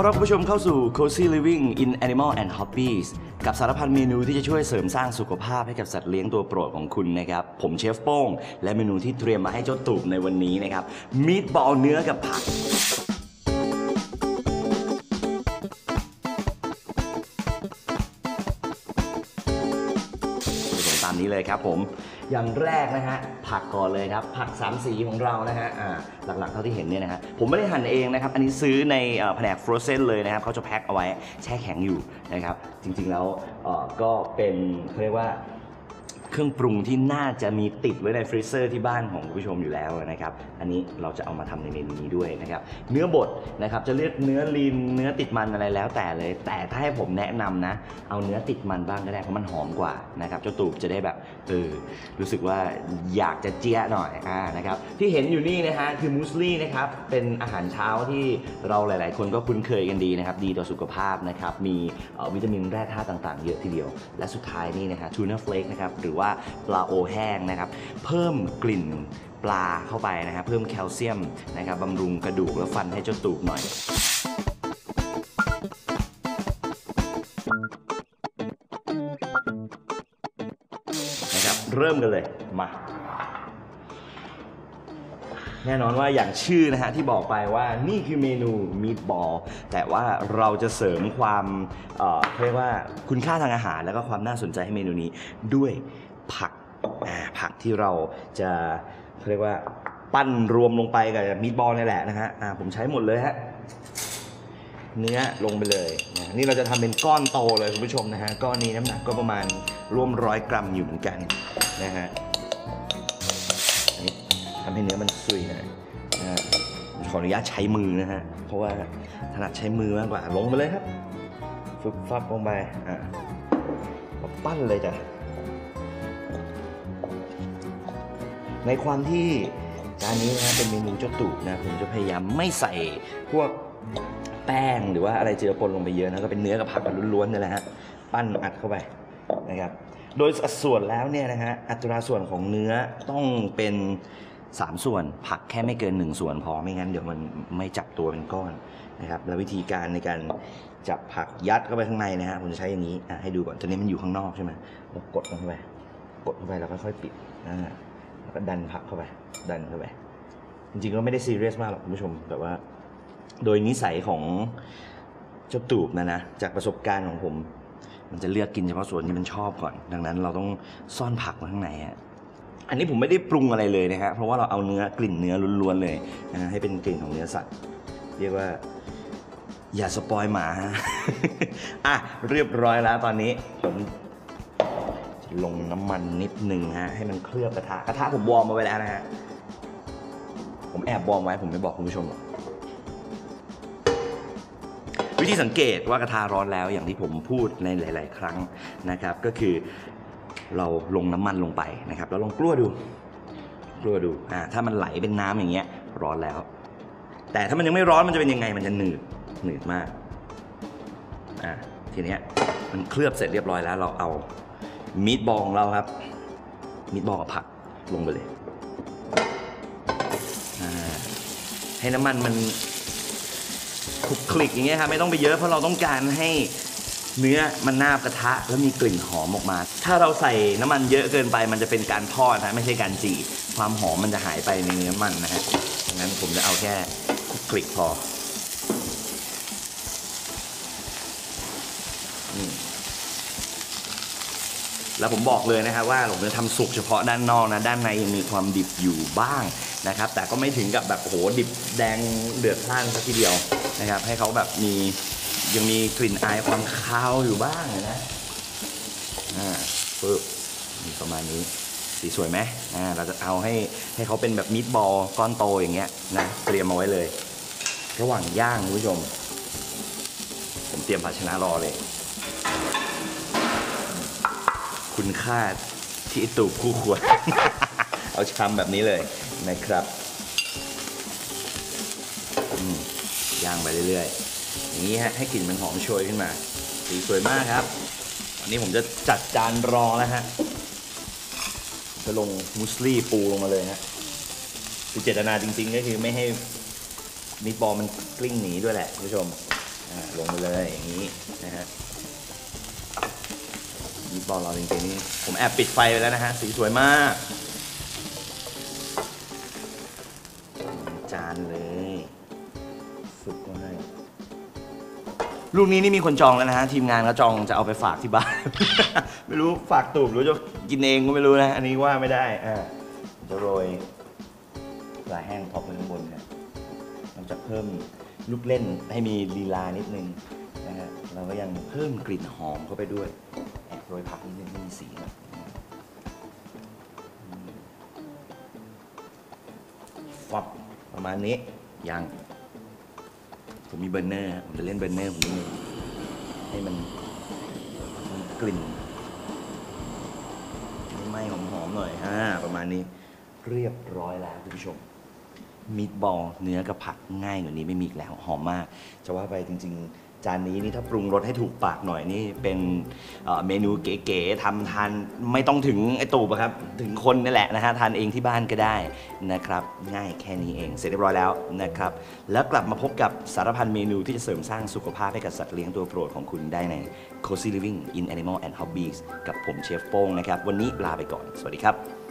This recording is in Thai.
อนรับคุณผู้ชมเข้าสู่ Cozy Living in Animal and Hobbies กับสารพันเมนูที่จะช่วยเสริมสร้างสุขภาพให้กับสัตว์เลี้ยงตัวโปรดของคุณนะครับ ผมเชฟโป้ง และเมนูที่เตรียมมาให้เจ้าตูบในวันนี้นะครับ มีดบอลเนื้อกับผัก ตามนี้เลยครับผม อย่างแรกนะฮะผักก่อนเลยครับ ผักสามสีของเรานะฮะอ่าหลักๆเท่าที่เห็นเนี่ยนะฮะผมไม่ได้หั่นเองนะครับ อันนี้ซื้อในแผนกฟรอเซนเลยนะครับเขาจะแพ็คเอาไว้แช่แข็งอยู่นะครับ จริงๆแล้วก็เป็นเขาเรียกว่า เครื่องปรุงที่น่าจะมีติดไว้ในฟรีเซอร์ที่บ้านของคุณผู้ชมอยู่แล้วนะครับ อันนี้เราจะเอามาทำในเมนูนี้ด้วยนะครับ เนื้อบดนะครับจะเลือกเนื้อลีนเนื้อติดมันอะไรแล้วแต่เลย แต่ถ้าให้ผมแนะนำนะ เอาเนื้อติดมันบ้างก็ได้เพราะมันหอมกว่านะครับเจ้าตูบจะได้แบบเออรู้สึกว่าอยากจะเจี๊ยหน่อยอ่านะครับที่เห็นอยู่นี่นะฮะคือมูสลี่นะครับเป็นอาหารเช้าที่เราหลาย ๆ คนก็คุ้นเคยกันดีนะครับดีต่อสุขภาพนะครับมีออวิตามินแร่ธาตุต่าง ๆ เยอะทีเดียว และสุดท้ายนี่นะฮะทูน่าเฟลกนะครับหรือว่าปลาโอแห้งนะครับ เพิ่มกลิ่นปลาเข้าไปนะครับเพิ่มแคลเซียมนะครับบำรุงกระดูกและฟันให้เจ้าตูบหน่อยนะครับเริ่มกันเลยมาแน่นอนว่าอย่างชื่อนะฮะที่บอกไปว่านี่คือเมนูมีดบอลแต่ว่าเราจะเสริมความเอ่อเขาเรียกว่าคุณค่าทางอาหาร แล้วก็ความน่าสนใจให้เมนูนี้ด้วยาผักที่เราจะเขาเรียกว่าปั้นรวมลงไปกับมีดบอลนี่แหละนะฮะอ่าผมใช้หมดเลยฮะเนื้อลงไปเลยนะนี่เราจะทำเป็นก้อนโตเลยคุณผู้ชมนะฮะก้อนนี้น้ำหนักก็ประมาณร่วมร้อยกรัมอยู่เหมือนกันนะฮะทำให้เนื้อมันซุยหน่อยนะฮะขออนุญาตใช้มือนะฮะ เพราะว่าถนัดใช้มือมากกว่า ลงไปเลยครับฟึบฟับลงไปอะปั้นเลยจ้ะ ในความที่จานนี้นะเป็นเมนูเจ้าตูบนะผมจะพยายามไม่ใส่พวกแป้งหรือว่าอะไรเจือปนลงไปเยอะนะก็เป็นเนื้อกับผักกันล้วนๆนี่แหละฮะปั้นอัดเข้าไปนะครับโดยสัดส่วนแล้วเนี่ยนะฮะอัตราส่วนของเนื้อต้องเป็น3ส่วนผักแค่ไม่เกิน1ส่วนพอไม่งั้นเดี๋ยวมันไม่จับตัวเป็นก้อนนะครับแล้ววิธีการในการจับผักยัดเข้าไปข้างในนะฮะผมจะใช้อย่างนี้อะให้ดูก่อนตอนนี้มันอยู่ข้างนอกใช่ไหมแล้วกดลงไปกดเข้าไปแล้วค่อยๆปิดอ่า แล้วก็ดันผักเข้าไป ดันเข้าไป จริงๆก็ไม่ได้ซีเรียสมากหรอกคุณผู้ชม แต่ว่า โดยนิสัยของเจ้าตูบนะนะ จากประสบการณ์ของผม มันจะเลือกกินเฉพาะส่วนที่มันชอบก่อน ดังนั้นเราต้องซ่อนผักไว้ข้างในฮะอันนี้ผมไม่ได้ปรุงอะไรเลยนะฮะ เพราะว่าเราเอาเนื้อกลิ่นเนื้อล้วนๆเลยนะให้เป็นกลิ่นของเนื้อสัตว์ เรียกว่า อย่าสปอยหมาฮะ อะเรียบร้อยแล้วตอนนี้ผม ลงน้ำมันนิดหนึ่งฮะให้มันเคลือบกระทะกระทะผมวอร์มมาไว้แล้วนะฮะผมแอบวอร์มไว้ผมไม่บอกคุณผู้ชมหรอกวิธีสังเกตว่ากระทะร้อนแล้วอย่างที่ผมพูดในหลาย ๆ ครั้งนะครับ ก็คือเราลงน้ำมันลงไปนะครับ แล้วลองกลัวดูกลัวดูอ่าถ้ามันไหลเป็นน้ำอย่างเงี้ยร้อนแล้ว แต่ถ้ามันยังไม่ร้อนมันจะเป็นยังไงมันจะหนืดหนืดมากอ่าทีเนี้ยมันเคลือบเสร็จเรียบร้อยแล้วเราเอา มีดบอลของเราครับ มีดบอลกับผักลงไปเลย ให้น้ำมันมันคลุกคลิกอย่างเงี้ยครับไม่ต้องไปเยอะเพราะเราต้องการให้เนื้อมันนาบกระทะแล้วมีกลิ่นหอมออกมา ถ้าเราใส่น้ำมันเยอะเกินไป มันจะเป็นการทอดนะไม่ใช่การจีความหอมมันจะหายไปในเนื้อมันนะฮะดังนั้นผมจะเอาแค่คลุกคลิกพอ แล้วผมบอกเลยนะครับว่าผมจะทำสุกเฉพาะด้านนอกนะด้านในยังมีความดิบอยู่บ้างนะครับ แต่ก็ไม่ถึงกับแบบโหดิบแดงเดือดพล่านสักทีเดียวนะครับ ให้เขาแบบมียังมีกลิ่นอายความคาวอยู่บ้างนะอ่าปึ๊บมีประมาณนี้สีสวยไหมอ่าเราจะเอาให้ให้เขาเป็นแบบมิตบอลก้อนโตอย่างเงี้ยนะเตรียมมาไว้เลย ระหว่างย่างคุณผู้ชม ผมเตรียมภาชนะรอเลย คุณค่าที่ตูบคู่ควร เอาชามแบบนี้เลยนะครับย่างไปเรื่อยๆอย่างนี้ฮะให้กลิ่นมันหอมโชยขึ้นมา สีสวยมากครับอันนี้ผมจะจัดจานรอแล้วฮะจะลงมุสลี่ปูลงมาเลยฮะคือเจตนาจริง ๆ ก็คือไม่ให้มิตบอลมันกลิ้งหนีด้วยแหละคุณผู้ชมลงไปเลยอย่างนี้นะฮะ มีบอลเราจริงๆนี่ผมแอบปิดไฟไปแล้วนะฮะ สีสวยมาก จานเลยสุดก็ให้ลูกนี้นี่มีคนจองแล้วนะฮะ ทีมงานเขาจองจะเอาไปฝากที่บ้าน ไม่รู้ฝากตูบหรือจะกินเองก็ไม่รู้นะ อันนี้ว่าไม่ได้อ่าจะโรยปลาแห้งท็อปไปข้างบนนะมันจะเพิ่มลูกเล่นให้มีลีลานิดนึงนะฮะเราก็ยังเพิ่มกลิ่นหอมเข้าไปด้วย โรยผักนิดนึงมีสีน่อยอืมฟับประมาณนี้ยังผมมีเบอร์เนอร์ผมจะเล่นเบอร์เนอร์ผมนิดนึงให้มันมีกลิ่นไหม้หอมๆหน่อยอ่าประมาณนี้เรียบร้อยแล้วคุณผู้ชมมีดบอลเนื้อกับผักง่ายกว่านี้ไม่มีอีกแล้วหอมมาก จะว่าไปจริง ๆ จานนี้นี่ถ้าปรุงรสให้ถูกปากหน่อยนี่เป็นเอ่อเมนูเก๋ๆทำทานไม่ต้องถึงไอตูบอะครับ ถึงคนนี่แหละนะฮะทานเองที่บ้านก็ได้นะครับ ง่ายแค่นี้เองเสร็จเรียบร้อยแล้วนะครับ แล้วกลับมาพบกับสารพันเมนูที่จะเสริมสร้างสุขภาพให้กับสัตว์เลี้ยงตัวโปรดของคุณได้ใน Cozy Living in Animal and Hobbies กับผมเชฟโป้งนะครับ วันนี้ลาไปก่อน สวัสดีครับ